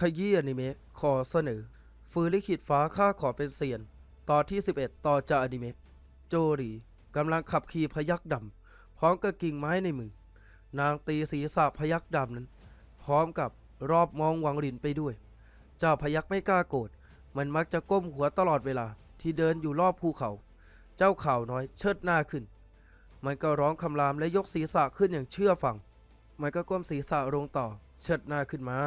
ขยี้อนิเมะขอเสนอ ฟื้นลิขิตฟ้าข้าขอเป็นเซียน ตอนที่ 11 ต่อจากอนิเมะโจรีกำลังขับขี่พยักดำพร้อมกับกิ่งไม้ในมือ นางตีศีรษะพยักดำนั้น พร้อมกับรอบมองหวังหลินไปด้วย เจ้าพยักไม่กล้าโกรธมันมักจะก้มหัวตลอดเวลาที่เดินอยู่รอบภูเขา เจ้าข่าวน้อยเชิดหน้าขึ้น มันก็ร้องคำรามและยกศีรษะขึ้นอย่างเชื่อฟัง มันก็ก้มศีรษะลงต่อเชิดหน้าขึ้นมา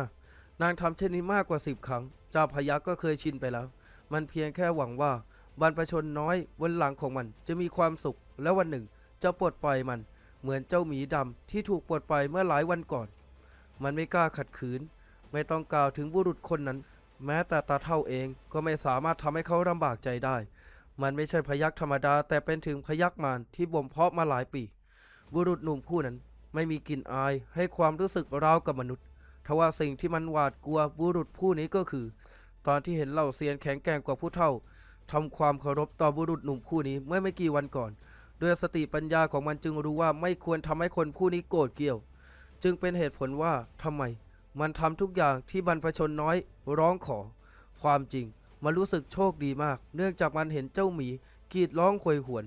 นางทำเช่นนี้มากกว่าสิบครั้ง เจ้าพยักก็เคยชินไปแล้ว มันเพียงแค่หวังว่าบรรพชนน้อยบนหลังของมันจะมีความสุข และวันหนึ่งจะปลดปล่อยมัน เหมือนเจ้าหมีดำที่ถูกปลดปล่อยเมื่อหลายวันก่อน มันไม่กล้าขัดขืน ไม่ต้องกล่าวถึงบุรุษคนนั้น แม้แต่ตาเท่าเองก็ไม่สามารถทำให้เขาลำบากใจได้ มันไม่ใช่พยักธรรมดา แต่เป็นถึงพยักมารที่บ่มเพาะมาหลายปี บุรุษหนุ่มผู้นั้นไม่มีกลิ่นอายให้ความรู้สึกราวกับมนุษย์ ทว่าสิ่งที่มันหวาดกลัวบุรุษผู้นี้ก็คือ ตอนที่เห็นเหล่าเซียนแข็งแกร่งกว่าผู้เฒ่าทำความเคารพต่อบุรุษหนุ่มผู้นี้เมื่อไม่กี่วันก่อน ด้วยสติปัญญาของมันจึงรู้ว่าไม่ควรทำให้คนผู้นี้โกรธเกรี่ยว จึงเป็นเหตุผลว่าทำไม มันทำทุกอย่างที่บรรพชนน้อยร้องขอ ความจริงมันรู้สึกโชคดีมาก เนื่องจากมันเห็นเจ้าหมีกรีดร้องควยหวน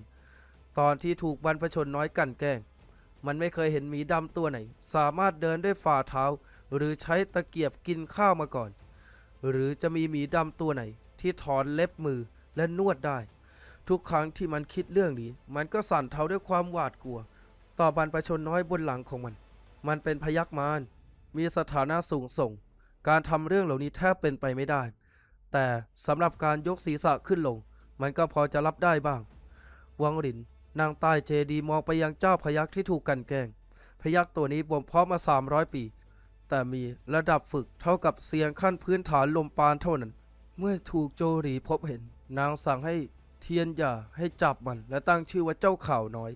ตอนที่ถูกบรรพชนน้อยกันแกล้ง มันไม่เคยเห็นหมีดำตัวไหน สามารถเดินด้วยฝ่าเท้า หรือใช้ตะเกียบกินข้าวมาก่อน หรือจะมีหมีดำตัวไหน ที่ถอนเล็บมือและนวดได้ ทุกครั้งที่มันคิดเรื่องนี้ มันก็สั่นเทาด้วยความหวาดกลัว ต่อบรรพชนน้อยบนหลังของมัน มันเป็นพยักมารมีสถานะสูงส่ง การทำเรื่องเหล่านี้แทบเป็นไปไม่ได้ แต่สำหรับการยกศีรษะขึ้นลง มันก็พอจะรับได้บ้าง วังหลินนั่งใต้เจดีมองไปยังเจ้าพยักที่ถูกกันแกล้งพยักตัวนี้บ่มเพาะมา 300 ปี แต่มีระดับฝึกเท่ากับเสียงขั้นพื้นฐานลมปานเท่านั้น เมื่อถูกโจหรีพบเห็น นางสั่งให้เทียนหย่าให้จับมันและตั้งชื่อว่าเจ้าข่าวน้อย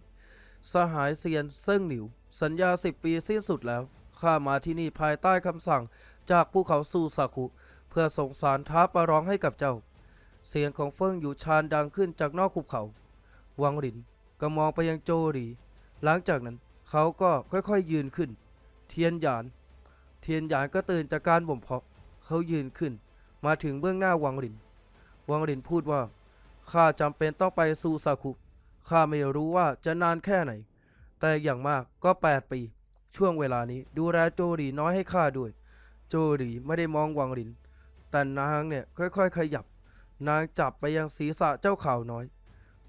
สหายเซียนเซิ่งหนิว สัญญาสิบปีสิ้นสุดแล้วข้ามาที่นี่ภายใต้คำสั่งจากภูเขาซูซาคุ เพื่อส่งสารท้าประร้องให้กับเจ้า เสียงของเฟิงอยู่ชานดังขึ้นจากนอกภูเขา วังหลินก็มองไปยังโจหรี หลังจากนั้นเขาก็ค่อยๆยืนขึ้น เทียนหยาน เทียนหยานก็ตื่นจากการบ่มเพาะเขายืนขึ้น มาถึงเบื้องหน้าวังหลิน วังหลินพูดว่า ข้าจำเป็นต้องไปซูซาคุ ข้าไม่รู้ว่าจะนานแค่ไหน แต่อย่างมากก็8ปี ช่วงเวลานี้ดูแลโจหรีน้อยให้ข้าด้วย โจหรีไม่ได้มองวังหลิน แต่นางเนี่ยค่อยๆ ขยับ นางจับไปยังศีรษะเจ้าข่าวน้อย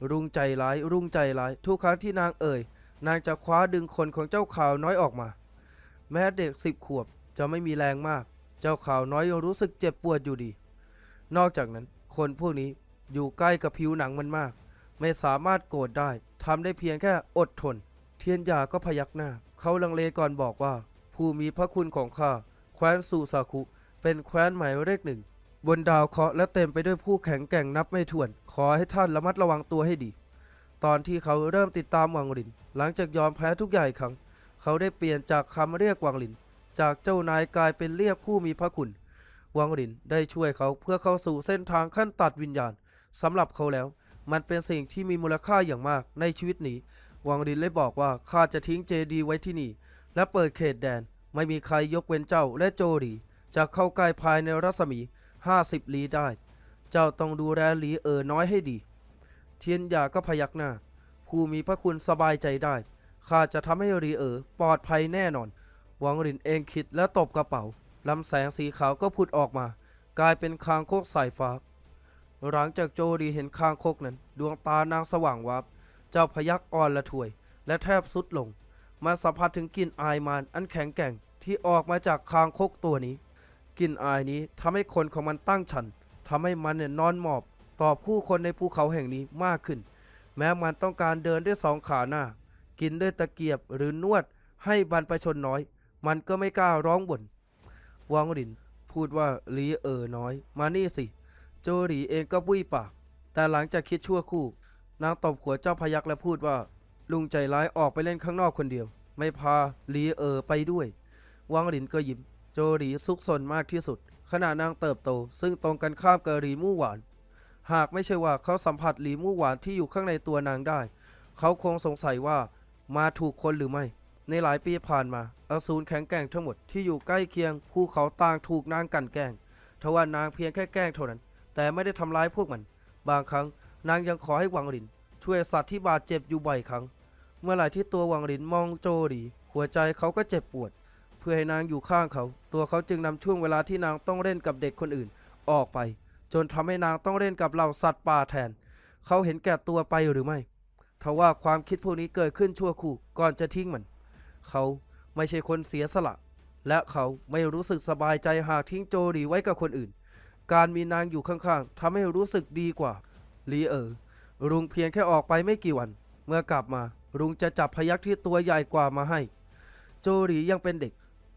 รุ่งใจร้าย รุ่งใจร้าย ทุกครั้งที่นางเอ่ย นางจะคว้าดึงคนของเจ้าข่าวน้อยออกมา แม้เด็กสิบขวบ จะไม่มีแรงมาก เจ้าข่าวน้อยยังรู้สึกเจ็บปวดอยู่ดี นอกจากนั้น คนพวกนี้อยู่ใกล้กับผิวหนังมันมาก ไม่สามารถโกรธได้ทำได้เพียงแค่อดทน เทียนยาก็พยักหน้า เขาลังเลก่อนบอกว่า ผู้มีพระคุณของข้าแคว้นซูซาคุ เป็นแคว้นหมายเลขหนึ่ง บนดาวเคราะห์และเต็มไปด้วยผู้แข็งแกร่งนับไม่ถ้วน ขอให้ท่านระมัดระวังตัวให้ดี ตอนที่เขาเริ่มติดตามวังหลิน หลังจากยอมแพ้ทุกอย่างครั้ง เขาได้เปลี่ยนจากคำเรียกวังหลิน จากเจ้านายกลายเป็นเรียกผู้มีพระคุณ วังหลินได้ช่วยเขาเพื่อเข้าสู่เส้นทางขั้นตัดวิญญาณสำหรับเขาแล้ว มันเป็นสิ่งที่มีมูลค่าอย่างมากในชีวิตนี้ วังหลินเลยบอกว่าข้าจะทิ้งเจดีไว้ที่นี่ และเปิดเขตแดน ไม่มีใครยกเว้นเจ้าและโจหรีจะเข้าใกล้ภายในรัศมี 50 ลี้ได้ เจ้าต้องดูแลหลีเออน้อยให้ดี เทียนหยาก็พยักหน้า ผู้มีพระคุณสบายใจได้ข้าจะทำให้หลีเออปลอดภัยแน่นอน วังหลินเองคิดและตบกระเป๋าลำแสงสีขาวก็พุดออกมา กลายเป็นคางคกสายฟ้า หลังจากโจดีเห็นคางคกนั้น ดวงตานางสว่างวับ เจ้าพยักอ่อนละถวย และแทบสุดลง มาสัมผัสถึงกลิ่นอายมารอันแข็งแกร่งที่ออกมาจากคางคกตัวนี้กลิ่นอายนี้ทำให้คนของมันตั้งชันทำให้มันเนี่ยนอนหมอบต่อผู้คนในภูเขาแห่งนี้มากขึ้น แม้มันต้องการเดินด้วยสองขาหน้า กินด้วยตะเกียบหรือนวดให้บรรพชนน้อย มันก็ไม่กล้าร้องบ่นวังหลินพูดว่าหลีเอ๋อน้อย มานี่สิ โจหลีเองก็บุ้ยปาก แต่หลังจากคิดชั่วคู่ นางตบหัวเจ้าพยักและพูดว่า ลุงใจร้ายออกไปเล่นข้างนอกคนเดียว ไม่พาหลีเอ๋อไปด้วยวังหลินก็ยิ้ม โจหลีซุกซนมากที่สุด ขณะนางเติบโต ซึ่งตรงกันข้ามกับหลีมู่หวาน หากไม่ใช่ว่าเขาสัมผัสหลีมู่หวานที่อยู่ข้างในตัวนางได้ เขาคงสงสัยว่ามาถูกคนหรือไม่ ในหลายปีผ่านมาอสูรแข็งแกร่งทั้งหมดที่อยู่ใกล้เคียงภูเขาต่างถูกนางกันแกล้งทว่านางเพียงแค่แกล้งเท่านั้น แต่ไม่ได้ทำร้ายพวกมัน บางครั้งนางยังขอให้หวังหลิน ช่วยสัตว์ที่บาดเจ็บอยู่บ่อยครั้ง เมื่อไหร่ที่ตัวหวังหลินมองโจหลีหัวใจเขาก็เจ็บปวด เพื่อให้นางอยู่ข้างเขา ตัวเขาจึงนำช่วงเวลาที่นางต้องเล่นกับเด็กคนอื่น ออกไป จนทำให้นางต้องเล่นกับเหล่าสัตว์ป่าแทน เขาเห็นแก่ตัวไปหรือไม่ทว่าความคิดพวกนี้เกิดขึ้นชั่วครู่ก่อนจะทิ้งมัน เขาไม่ใช่คนเสียสละ และเขาไม่รู้สึกสบายใจหากทิ้งโจหลีไว้กับคนอื่น การมีนางอยู่ข้างๆทำให้รู้สึกดีกว่าลีเอ๋อรุงเพียงแค่ออกไปไม่กี่วัน เมื่อกลับมารุงจะจับพยักที่ตัวใหญ่กว่ามาให้ โจหลียังเป็นเด็ก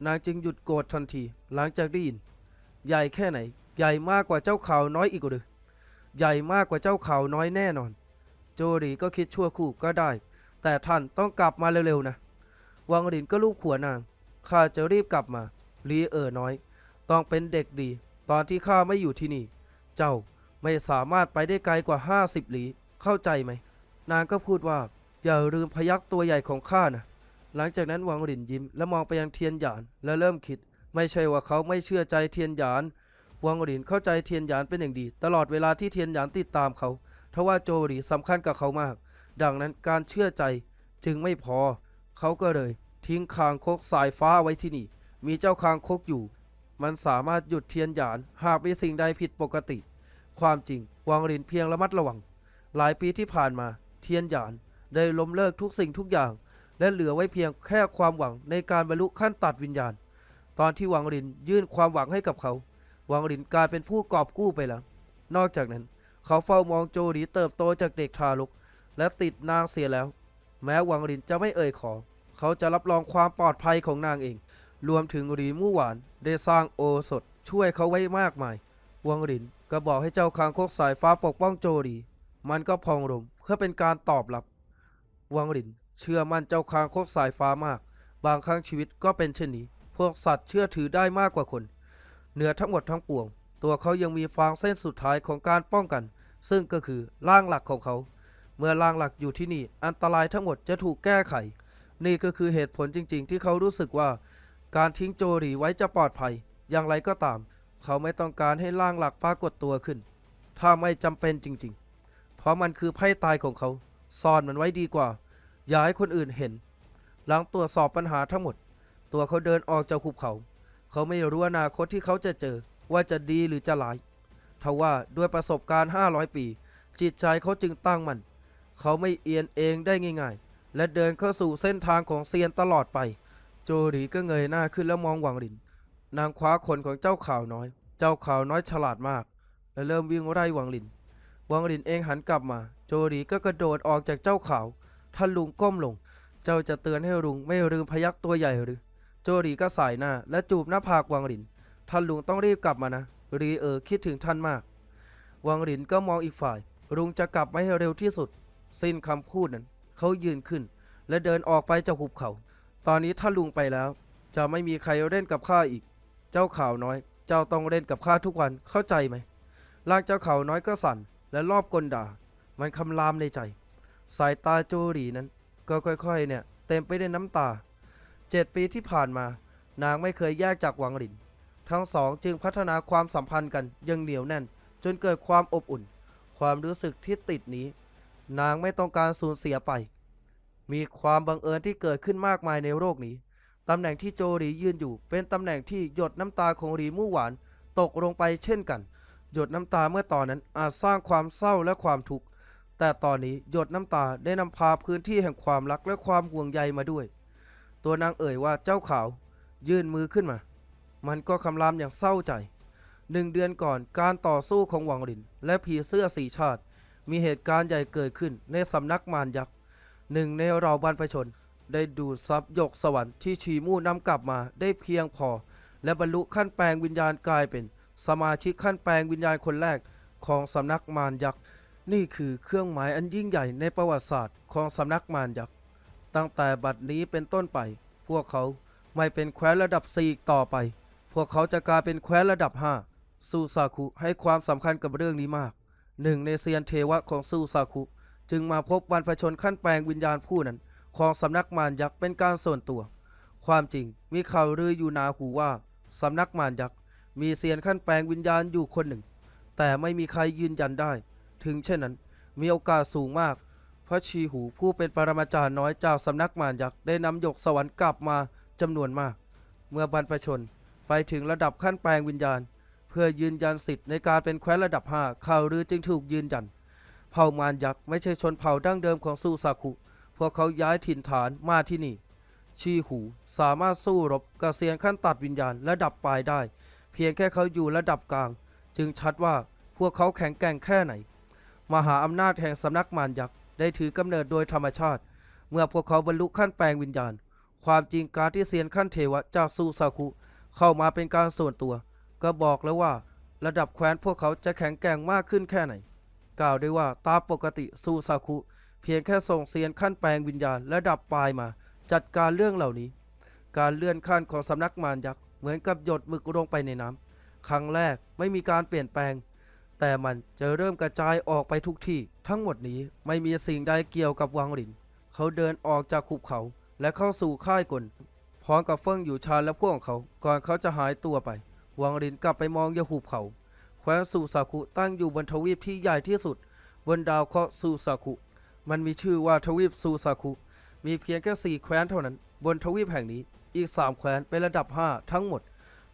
นางจึงหยุดโกรธทันที หลังจากได้ยิน ใหญ่แค่ไหน ใหญ่มากกว่าเจ้าขาวน้อยอีกหรือใหญ่มากกว่าเจ้าขาวน้อยแน่นอน โจหลีก็คิดชั่วคู่ก็ได้ แต่ท่านต้องกลับมาเร็วๆนะ วังหลินก็ลูบหัวนาง ข้าจะรีบกลับมา ลีเอ๋อน้อย ต้องเป็นเด็กดี ตอนที่ข้าไม่อยู่ที่นี่ เจ้าไม่สามารถไปได้ไกลกว่า 50 หลี เข้าใจไหม นางก็พูดว่า อย่าลืมพยักตัวใหญ่ของข้านะ หลังจากนั้นวังหลินยิ้มและมองไปยังเทียนหยานและเริ่มคิด ไม่ใช่ว่าเขาไม่เชื่อใจเทียนหยาน วังหลินเข้าใจเทียนหยานเป็นอย่างดี ตลอดเวลาที่เทียนหยานติดตามเขาทว่าโจหลีสำคัญกับเขามาก ดังนั้นการเชื่อใจจึงไม่พอ เขาก็เลย ทิ้งคางคกสายฟ้าไว้ที่นี่ มีเจ้าคางคกอยู่ มันสามารถหยุดเทียนหยาน หากมีสิ่งใดผิดปกติ ความจริงวังหลินเพียงระมัดระวัง หลายปีที่ผ่านมา เทียนหยานได้ล้มเลิกทุกสิ่งทุกอย่าง และเหลือไว้เพียงแค่ความหวังในการบรรลุขั้นตัดวิญญาณ ตอนที่วังหลินยื่นความหวังให้กับเขา วังหลินกลายเป็นผู้กอบกู้ไปแล้ว นอกจากนั้น เขาเฝ้ามองโจหลีเติบโตจากเด็กทารก และติดนางเสียแล้ว แม้วังหลินจะไม่เอ่ยขอ เขาจะรับรองความปลอดภัยของนางเอง รวมถึงหลีมู่หวานได้สร้างโอสถช่วยเขาไว้มากมาย วังหลินก็บอกให้เจ้าคางคกสายฟ้าปกป้องโจหลีมันก็พองรมเพื่อเป็นการตอบรับ วังหลินเชื่อมั่นเจ้าคางคกสายฟ้ามาก บางครั้งชีวิตก็เป็นเช่นนี้ พวกสัตว์เชื่อถือได้มากกว่าคน เหนือทั้งหมดทั้งปวง ตัวเขายังมีฟางเส้นสุดท้ายของการป้องกัน ซึ่งก็คือร่างหลักของเขา มื่อร่างหลักอยู่ที่นี่ อันตรายทั้งหมดจะถูกแก้ไข นี่ก็คือเหตุผลจริง ๆ ที่เขารู้สึกว่า การทิ้งโจหลีไว้จะปลอดภัย อย่างไรก็ตาม เขาไม่ต้องการให้ร่างหลักปรากฏตัวขึ้น ถ้าไม่จำเป็นจริง ๆ เพราะมันคือไพ่ตายของเขา ซ่อนมันไว้ดีกว่า อย่าให้คนอื่นเห็น หลังตรวจสอบปัญหาทั้งหมด ตัวเขาเดินออกจากหุบเขา เขาไม่รู้อนาคตที่เขาจะเจอว่าจะดีหรือจะร้ายทว่าด้วยประสบการณ์ 500 ปี จิตใจเขาจึงตั้งมั่น เขาไม่เอียนเองได้ง่ายๆ และเดินเข้าสู่เส้นทางของเซียนตลอดไป โจหลีก็เงยหน้าขึ้นแล้วมองหวังหลิน นางคว้าขนของเจ้าข่าวน้อย เจ้าข่าวน้อยฉลาดมาก และเริ่มวิ่งไล่หวังหลิน หวังหลินเองหันกลับมา โจหลีก็กระโดดออกจากเจ้าข่าว ท่านลุงก้มลง เจ้าจะเตือนให้ลุงไม่ลืมพยักตัวใหญ่หรือ โจหลีก็สายหน้าและจูบหน้าผากหวังหลิน ท่านลุงต้องรีบกลับมานะรีเออคิดถึงท่านมาก วังหลินก็มองอีกฝ่าย ลุงจะกลับมาให้เร็วที่สุด สิ้นคำพูดนั้น เขายืนขึ้น และเดินออกไปจากหุบเขา ตอนนี้ถ้าลุงไปแล้ว จะไม่มีใครเล่นกับข้าอีก เจ้าข่าวน้อย เจ้าต้องเล่นกับข้าทุกวันเข้าใจไหมร่างเจ้าข่าวน้อยก็สั่น และรอบกลด่า มันคำรามในใจ สายตาโจหลีนั้น ก็ค่อยๆ เนี่ย เต็มไปด้วยน้ำตาเจ็ดปีที่ผ่านมา นางไม่เคยแยกจากหวังหลิน ทั้งสองจึงพัฒนาความสัมพันธ์กันยังเหนียวแน่น จนเกิดความอบอุ่น ความรู้สึกที่ติดนี้ นางไม่ต้องการสูญเสียไป มีความบังเอิญที่เกิดขึ้นมากมายในโลกนี้ ตำแหน่งที่โจหลียืนอยู่ เป็นตำแหน่งที่หยดน้ำตาของหลีมู่หวานตกลงไปเช่นกัน หยดน้ำตาเมื่อตอนนั้นอาจสร้างความเศร้าและความทุกข์ แต่ตอนนี้หยดน้ำตาได้นำพาพื้นที่แห่งความรักและความห่วงใยมาด้วย ตัวนางเอ่ยว่าเจ้าขาว ยื่นมือขึ้นมา มันก็คำรามอย่างเศร้าใจหนึ่งเดือนก่อนการต่อสู้ของหวังหลิน และผีเสื้อสีชาติ มีเหตุการณ์ใหญ่เกิดขึ้นในสำนักมารยักษ์หนึ่งในเราบรรพชน ได้ดูดซับยกสวรรค์ที่ชีมู่นำกลับมาได้เพียงพอ และบรรลุขั้นแปลงวิญญาณกลายเป็น สมาชิกขั้นแปลงวิญญาณคนแรกของสำนักมารยักษ์นี่คือเครื่องหมายอันยิ่งใหญ่ในประวัติศาสตร์ของสำนักมารยักษ์ตั้งแต่บัดนี้เป็นต้นไป พวกเขาไม่เป็นแคว้นระดับ4อีกต่อไป พวกเขาจะกลายเป็นแคว้นระดับ5ซูซาคุให้ความสำคัญกับเรื่องนี้มาก หนึ่งในเซียนเทวะของซูซาคุ จึงมาพบบรรพชนขั้นแปลงวิญญาณผู้นั้น ของสำนักมารยักษ์เป็นการส่วนตัว ความจริงมีข่าวลืออยู่นาหูว่าสำนักมารยักษ์มีเซียนขั้นแปลงวิญญาณอยู่คนหนึ่ง แต่ไม่มีใครยืนยันได้ ถึงเช่นนั้น มีโอกาสสูงมาก พระชีหูผู้เป็นปรมาจารย์น้อยจากสำนักมารยักษ์ได้นำหยกสวรรค์กลับมาจำนวนมาก เมื่อบรรพชนไปถึงระดับขั้นแปลงวิญญาณ เพื่อยืนยันสิทธิ์ในการเป็นแคว้นระดับ 5 ข่าวลือจึงถูกยืนยัน เผ่ามารยักษ์ไม่ใช่ชนเผ่าดั้งเดิมของซูซาคุพวกเขาย้ายถิ่นฐานมาที่นี่ ชีหูสามารถสู้รบกับเซียนขั้นตัดวิญญาณระดับปลายได้ เพียงแค่เขาอยู่ระดับกลาง จึงชัดว่าพวกเขาแข็งแกร่งแค่ไหน มหาอำนาจแห่งสำนักมารยักษ์ได้ถือกำเนิดโดยธรรมชาติ เมื่อพวกเขาบรรลุขั้นแปลงวิญญาณ ความจริงการที่เซียนขั้นเทวะจากซูซาคุเข้ามาเป็นการส่วนตัว ก็บอกแล้วว่า ระดับแคว้นพวกเขาจะแข็งแกร่งมากขึ้นแค่ไหน กล่าวได้ว่าตามปกติซูซาคุ เพียงแค่ส่งเซียนขั้นแปลงวิญญาณระดับปลายมา จัดการเรื่องเหล่านี้ การเลื่อนขั้นของสำนักมารยักษ์เหมือนกับหยดมึกลงไปในน้ำครั้งแรกไม่มีการเปลี่ยนแปลง แต่มันจะเริ่มกระจายออกไปทุกที่ ทั้งหมดนี้ไม่มีสิ่งใดเกี่ยวกับวังหลิน เขาเดินออกจากขุบเขาและเข้าสู่ค่ายกลพร้อมกับเฟิ่งอยู่ชานและพวกของเขา ก่อนเขาจะหายตัวไป วังหลินกลับไปมองยาหุบเขา แคว้นซูซาคุตั้งอยู่บนทวีปที่ใหญ่ที่สุด บนดาวเคราะห์ซูซาคุ มันมีชื่อว่าทวีปซูซาคุ มีเพียงแค่สี่แคว้นเท่านั้น บนทวีปแห่งนี้ อีกสามแคว้นเป็นระดับ5ทั้งหมด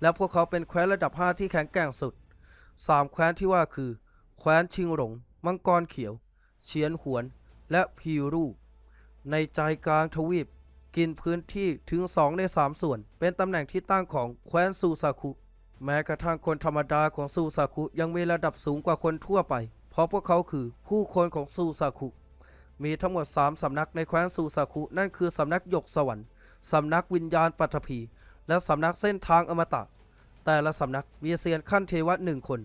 และพวกเขาเป็นแคว้นระดับ5ที่แข็งแกร่งสุดสามแคว้นที่ว่าคือ แคว้นชิงหลง มังกรเขียว เฉียนหวน และพีรูในใจกลางทวีปกินพื้นที่ถึง 2 ใน 3 ส่วน เป็นตำแหน่งที่ตั้งของแคว้นซูซาคุ แม้กระทั่งคนธรรมดาของซูซาคุยังมีระดับสูงกว่าคนทั่วไป เพราะพวกเขาคือผู้คนของซูซาคุ มีทั้งหมด 3 สำนักในแคว้นซูซาคุ นั่นคือสำนักหยกสวรรค์ สำนักวิญญาณปัตภี และสำนักเส้นทางอมตะ แต่ละสำนักมีเซียนขั้นเทวะหนึ่งคน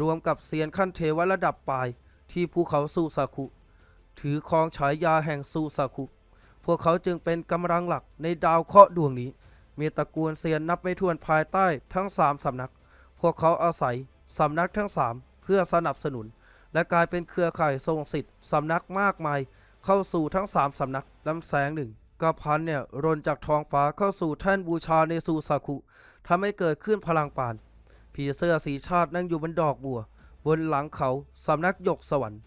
รวมกับเซียนขั้นเทวะระดับปลายที่ภูเขาซูซาคุ ถือครองฉายาแห่งซูซาคุ พวกเขาจึงเป็นกำลังหลักในดาวเคราะห์ดวงนี้ มีตระกูลเซียนนับไม่ถ้วนภายใต้ทั้งสามสำนัก พวกเขาอาศัยสำนักทั้งสามเพื่อสนับสนุน และกลายเป็นเครือข่ายทรงสิทธิ์สำนักมากมาย เข้าสู่ทั้งสามสำนักลำแสงหนึ่งก็พันเนี่ยรนจากท้องฟ้าเข้าสู่แท่นบูชาในซูซาคุทำให้เกิดขึ้นพลังปาน ผีเสื้อสีชาตินั่งอยู่บนดอกบัว บนหลังเขาสำนักหยกสวรรค์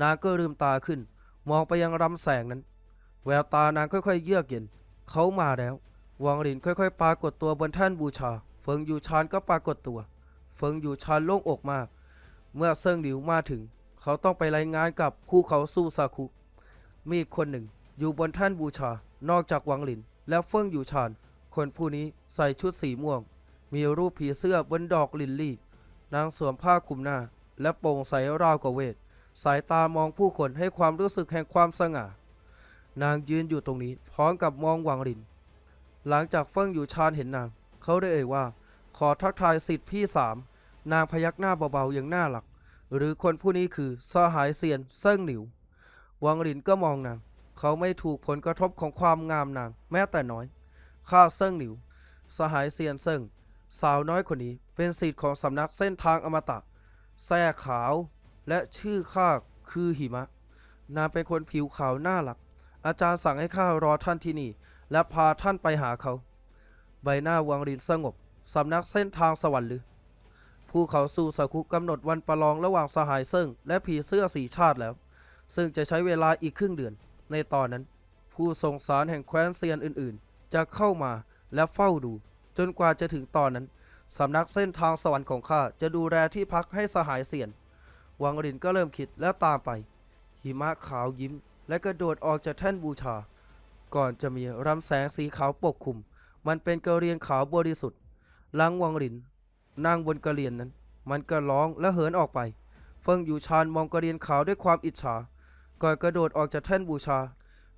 นางก็ลืมตาขึ้น มองไปยังลำแสงนั้น แววตานางค่อยๆ เยือกเย็น เขามาแล้ว วังหลินค่อยๆปรากฏตัวบนแท่นบูชา เฟิงอยู่ชานก็ปรากฏตัว เฟิงอยู่ชานโล่งอกมาก เมื่อเซิงหลิวมาถึง เขาต้องไปรายงานกับภูเขาซูซาคุ มีคนหนึ่งอยู่บนแท่นบูชา นอกจากวังหลิน และเฟิงอยู่ชาน คนผู้นี้ใส่ชุดสีม่วง มีรูปผีเสื้อบนดอกลินลี่ นางสวมผ้าคลุมหน้า และโปร่งใสราวกับเวท สายตามองผู้คนให้ความรู้สึกแห่งความสง่า นางยืนอยู่ตรงนี้พร้อมกับมองวังหลิน หลังจากเฟิ่งอยู่ชานเห็นนาง เขาได้เอ่ยว่า ขอทักทายสิทธิพี่สาม นางพยักหน้าเบาๆอย่างน่ารัก หรือคนผู้นี้คือสหายเซียนเซิ่งหนิว วังหลินก็มองนาง เขาไม่ถูกผลกระทบของความงามนาง แม้แต่น้อย ข้าเซิ่งหนิว สหายเซียนเซิ่ง สาวน้อยคนนี้เป็นสิทธิ์ของสำนักเส้นทางอมตะ แส่ขาว และชื่อข้าคือหิมะ นางเป็นคนผิวขาวน่ารัก อาจารย์สั่งให้ข้ารอท่านที่นี่ และพาท่านไปหาเขา ใบหน้าวังรินสงบ สำนักเส้นทางสวรรค์หรือภูเขาสู่สาคุกำหนดวันประลองระหว่างสหายเซิ่ง และผีเสื้อสีชาติแล้ว ซึ่งจะใช้เวลาอีกครึ่งเดือน ในตอนนั้น ผู้ทรงสารแห่งแคว้นเซียนอื่นๆ จะเข้ามาและเฝ้าดู จนกว่าจะถึงตอนนั้น สำนักเส้นทางสวรรค์ของข้าจะดูแลที่พักให้สหายเซียน วังรินก็เริ่มคิดและตามไปหิมะขาวยิ้ม และกระโดดออกจากแท่นบูชา ก่อนจะมีรำแสงสีขาวปกคลุม มันเป็นกระเรียนขาวบริสุทธิ์ลังวังรินนั่งบนกระเรียนนั้น มันก็ร้องและเหินออกไป เฟิงอยู่ชานมองกระเรียนขาวด้วยความอิจฉา ก่อนกระโดดออกจากแท่นบูชา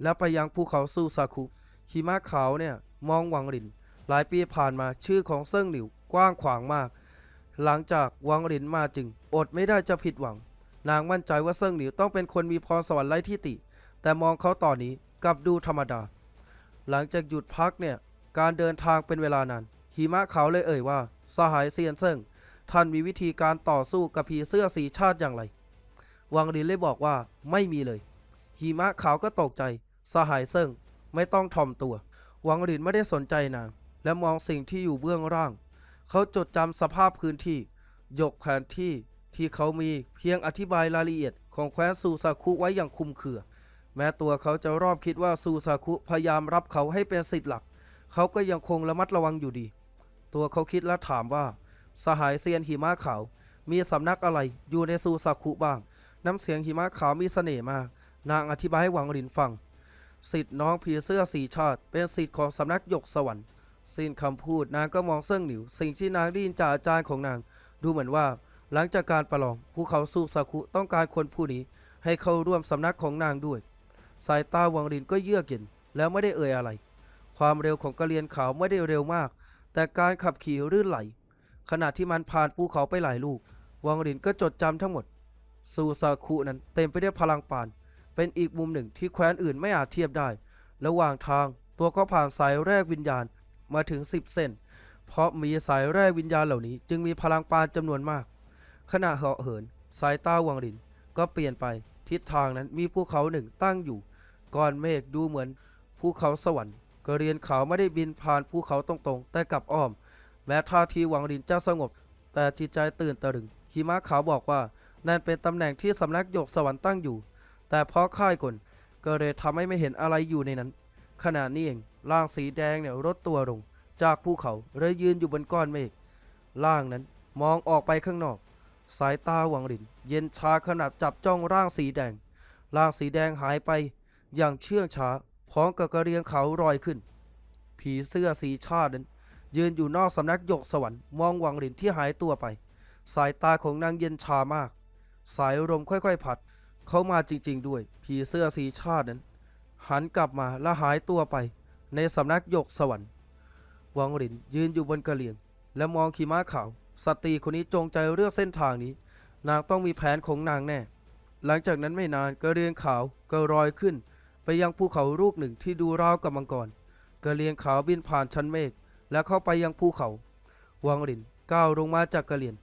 และไปยังภูเขาซูซาคุหิมะขาวเนี่ยมองวังริน หลายปีผ่านมาชื่อของเซิ่งหลิวกว้างขวางมาก หลังจากวังรินมาจึง อดไม่ได้จะผิดหวัง นางมั่นใจว่าเซิ่งหลิวต้องเป็นคนมีพรสวรรค์ไร้ที่ติ แต่มองเขาตอนนี้ กับดูธรรมดา หลังจากหยุดพักเนี่ย การเดินทางเป็นเวลานานหิมะเขาเลยเอ่ยว่า สหายเซียนเซิงท่านมีวิธีการต่อสู้กับผีเสื้อสีชาติอย่างไร วังรินเลยบอกว่าไม่มีเลย หิมะเขาก็ตกใจ สหายเซิงไม่ต้องถ่อมตัว วังลินไม่ได้สนใจนางและมองสิ่งที่อยู่เบื้องล่าง เขาจดจำสภาพพื้นที่ ยกแผนที่ที่เขามีเพียงอธิบายรายละเอียดของแคว้นซูซาคุไว้อย่างคุมเคือ แม้ตัวเขาจะรอบคิดว่าซูซาคุพยายามรับเขาให้เป็นสิทธิ์หลัก เขาก็ยังคงระมัดระวังอยู่ดี ตัวเขาคิดและถามว่า สหายเซียนหิมะขาว มีสำนักอะไรอยู่ในซูซาคุบ้าง น้ำเสียงหิมะขาวมีเสน่ห์มาก นางอธิบายให้หวังหลินฟังสิทธิ์น้องผีเสื้อสีชาติ เป็นสิทธิ์ของสำนักหยกสวรรค์สิ้นคำพูดนางก็มองเซิ่งหนิว สิ่งที่นางได้ยินจากอาจารย์ของนาง ดูเหมือนว่า หลังจากการประลองภูเขาซูซาคุต้องการคนผู้นี้ให้เข้าร่วมสำนักของนางด้วย สายตาวังหลินก็เยือกเย็นแล้วไม่ได้เอ่ยอะไร ความเร็วของกระเรียนขาวไม่ได้เร็วมาก แต่การขับขี่รื่นไหล ขณะที่มันผ่านภูเขาไปหลายลูก วังหลินก็จดจำทั้งหมด ซูซาคุนั้นเต็มไปด้วยพลังปาน เป็นอีกมุมหนึ่งที่แคว้นอื่นไม่อาจเทียบได้ ระหว่างทางตัวก็ผ่านสายแรกวิญญาณมาถึง 10 เส้น เพราะมีสายแรกวิญญาณเหล่านี้ จึงมีพลังปานจำนวนมาก ขณะเหาะเหิน สายตาวังหลินก็เปลี่ยนไปทิศทางนั้นมีภูเขาหนึ่งตั้งอยู่ ก้อนเมฆดูเหมือนภูเขาสวรรค์กระเรียนเขาไม่ได้บินผ่านภูเขาตรงๆ แต่กลับอ้อม แม้ท่าทีหวังลินจะสงบ แต่จิตใจตื่นตะลึงหิมะขาวบอกว่า นั่นเป็นตำแหน่งที่สำนักหยกสวรรค์ตั้งอยู่ แต่เพราะค่ายกลก็เลยทำให้ไม่เห็นอะไรอยู่ในนั้น ขณะนี้เองร่างสีแดงเนี่ยลดตัวลง จากภูเขาเลยยืนอยู่บนก้อนเมฆร่างนั้นมองออกไปข้างนอก สายตาหวังลิน เย็นชาขนาดจับจ้องร่างสีแดง ร่างสีแดงหายไป อย่างเชื่องช้า พร้อมกับกระเรียงเขาลอยขึ้น ผีเสื้อสีชาตินั้น ยืนอยู่นอกสำนักหยกสวรรค์มองวังหลินที่หายตัวไป สายตาของนางเย็นชามาก สายลมค่อยๆ ผัด เข้ามาจริง ๆ ด้วย ผีเสื้อสีชาตินั้น หันกลับมาและหายตัวไป ในสำนักหยกสวรรค์ วังหลินยืนอยู่บนกระเลียง และมองขีม้าขาวสตรีคนนี้จงใจเลือกเส้นทางนี้ นางต้องมีแผนของนางแน่ หลังจากนั้นไม่นานกระเรียงขาวก็ลอยขึ้น ไปยังภูเขาลูกหนึ่งที่ดูราวกับมังกรกระเรียงขาวบินผ่านชั้นเมฆและเข้าไปยังภูเขา วังหลินก้าวลงมาจากกระเรียน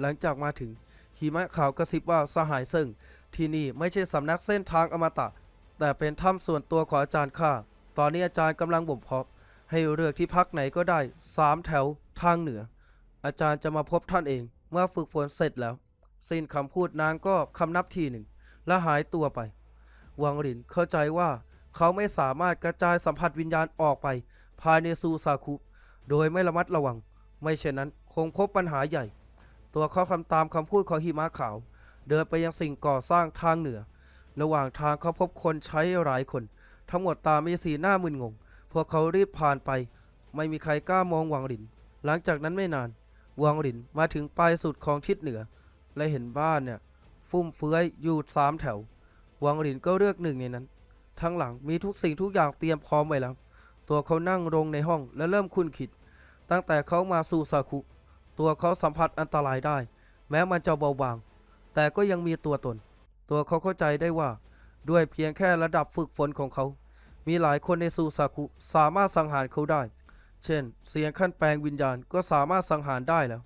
หลังจากมาถึงหิมะขาวกระซิบว่าสหายเซิงที่นี่ไม่ใช่สำนักเส้นทางอมตะ แต่เป็นถ้ำส่วนตัวของอาจารย์ข้าตอนนี้อาจารย์กำลังบ่มเพาะให้เลือกที่พักไหนก็ได้สามแถวทางเหนือ อาจารย์จะมาพบท่านเองเมื่อฝึกฝนเสร็จแล้ว สิ้นคำพูดนางก็คำนับทีหนึ่ง และหายตัวไป วังหลินเข้าใจว่าเขาไม่สามารถกระจายสัมผัสวิญญาณออกไป ภายในซูซาคุ โดยไม่ระมัดระวัง ไม่เช่นนั้นคงพบปัญหาใหญ่ ตัวเขาคำตามคำพูดของหิมะขาว เดินไปยังสิ่งก่อสร้างทางเหนือ ระหว่างทางเขาพบคนใช้หลายคน ทั้งหมดตามมีสีหน้ามึนงง พวกเขารีบผ่านไป ไม่มีใครกล้ามองวังหลิน หลังจากนั้นไม่นาน วังหลินมาถึงปลายสุดของทิศเหนือ และเห็นบ้านเนี่ยฟุ่มเฟือยอยู่สามแถว วังหลินก็เลือกหนึ่งในนั้น ทั้งหลังมีทุกสิ่งทุกอย่างเตรียมพร้อมไว้แล้ว ตัวเขานั่งลงในห้องและเริ่มคุ้นคิด ตั้งแต่เขามาสู่ซาคุ ตัวเขาสัมผัสอันตรายได้ แม้มันจะเบาบาง แต่ก็ยังมีตัวตน ตัวเขาเข้าใจได้ว่า ด้วยเพียงแค่ระดับฝึกฝนของเขา มีหลายคนในซูซาคุสามารถสังหารเขาได้ เช่น เสียงขั้นแปลงวิญญาณก็สามารถสังหารได้แล้ว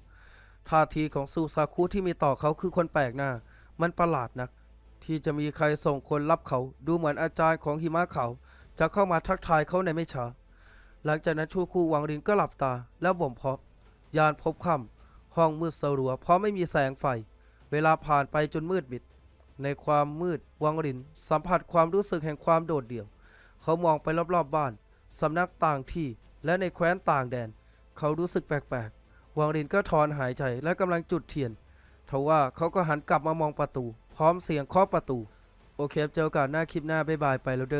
ท่าทีของซูซาคุที่มีต่อเขาคือคนแปลกหน้า มันประหลาดนัก ที่จะมีใครส่งคนรับเขาดูเหมือนอาจารย์ของหิมะเขา จะเข้ามาทักทายเขาในไม่ช้าหลังจากนั้นชูคู่วังรินก็หลับตาแล้วบ่มเพาะยานพบค่ำห้องมืดสลัวเพราะไม่มีแสงไฟ เวลาผ่านไปจนมืดมิด ในความมืดวังริน สัมผัสความรู้สึกแห่งความโดดเดี่ยว เขามองไปรอบๆบบ้าน สำนักต่างที่และในแคว้นต่างแดน เขารู้สึกแปลกๆวังรินก็ถอนหายใจและกำลังจุดเทียนทว่าเขาก็หันกลับมามองประตู ร้อมเสียงเคาะประตู โอเคครับเจอกันหน้าคลิปหน้าบ๊ายบายไปแล้วเด้อ